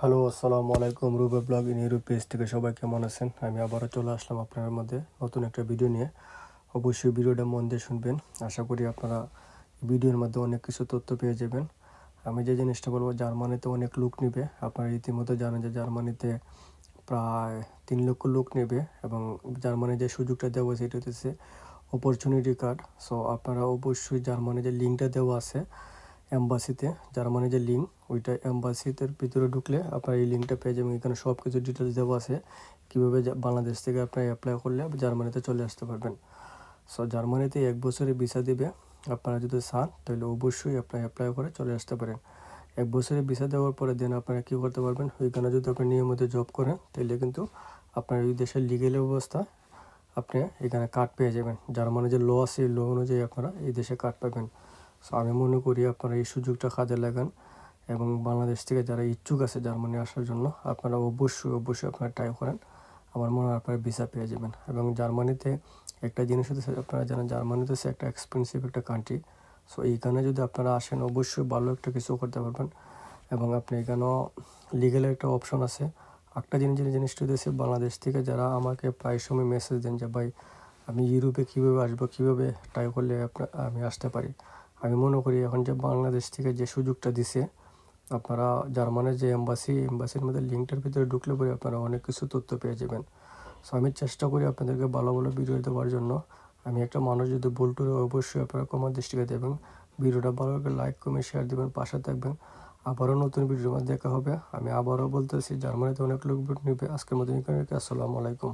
Hello, আসসালামু আলাইকুম। রুবে ব্লগ ইন ইউরোপ পেজ থেকে সবাই কেমন আছেন? আমি আবারও চলে আসলাম আপনার মধ্যে নতুন একটা ভিডিও নিয়ে। অবশ্যই ভিডিওটা মন দিয়ে শুনবেন। আশা করি আপনারা ভিডিওর মধ্যে অনেক কিছু তথ্য পেয়ে যাবেন। আমি যে জিনিসটা বলব, জার্মানিতে অনেক লোক নেবে। আপনারা ইতিমধ্যে জানেন যে জার্মানিতে প্রায় তিন লক্ষ লোক নেবে এবং জার্মানি যে সুযোগটা দেওয়া সেটা হচ্ছে অপরচুনিটি কার্ড সো আপনারা অবশ্যই জার্মানি যে লিঙ্কটা দেওয়া আছে এম্বাসিতে, জার্মানি যে লিঙ্ক, ওইটা এম্বাসিতে ভিতরে ঢুকলে আপনার এই লিঙ্কটা পেয়ে যাবেন। এখানে সব কিছু ডিটেলস দেওয়া আছে, কীভাবে বাংলাদেশ থেকে আপনি অ্যাপ্লাই করলে জার্মানিতে চলে আসতে পারবেন। সো জার্মানিতে এক বছরে ভিসা দিবে। আপনারা যদি চান, তাহলে অবশ্যই আপনার অ্যাপ্লাই করে চলে আসতে পারেন। এক বছরের ভিসা দেওয়ার পরে দেন আপনারা কী করতে পারবেন? ওইখানে যদি আপনি নিয়মিত জব করেন, তাহলে কিন্তু আপনার এই দেশের লিগেল অবস্থা আপনি এখানে কার্ড পেয়ে যাবেন। জার্মানি যে ল আছে ল অনুযায়ী আপনারা এই দেশে কার্ড পাবেন। সো আমি মনে করি আপনারা এই সুযোগটা কাজে লাগান এবং বাংলাদেশ থেকে যারা ইচ্ছুক আছে জার্মানি আসার জন্য, আপনারা অবশ্যই অবশ্যই আপনারা ট্রাই করেন। আমার মনে হয় আপনারা ভিসা পেয়ে যাবেন এবং জার্মানিতে একটা জিনিস হচ্ছে আপনারা জানেন, জার্মানিতে হচ্ছে একটা এক্সপেন্সিভ একটা কান্ট্রি সো এইখানে যদি আপনারা আসেন, অবশ্যই ভালো একটা কিছু করতে পারবেন এবং আপনি এখানেও লিগেল একটা অপশন আছে। একটা জিনিস যে জিনিসটা হচ্ছে বাংলাদেশ থেকে যারা আমাকে প্রায় সময় মেসেজ দেন যে, ভাই, আমি ইউরোপে কীভাবে আসব, কীভাবে ট্রাই করলে আপনার আমি আসতে পারি? আমি মনে করি এখন যে বাংলাদেশ থেকে যে সুযোগটা দিছে, আপনারা জার্মানের যে এম্বাসি, এম্বাসির মধ্যে লিঙ্কটার ভিতরে ঢুকলে পরে আপনারা অনেক কিছু তথ্য পেয়ে যাবেন। সো আমি চেষ্টা করি আপনাদেরকে ভালো ভালো ভিডিও দেওয়ার জন্য। আমি একটা মানুষ যদি ভুল টুরে অবশ্যই আপনারা কমার দৃষ্টিতে দেবেন। ভিডিওটা ভালো লাগলে লাইক কমে শেয়ার দেবেন, পাশে থাকবেন। আবারও নতুন ভিডিওর মধ্যে দেখা হবে। আমি আবারও বলতেছি, জার্মানিতে অনেক লোক নেবে। আজকের মতো এখানে আসসালামু আলাইকুম।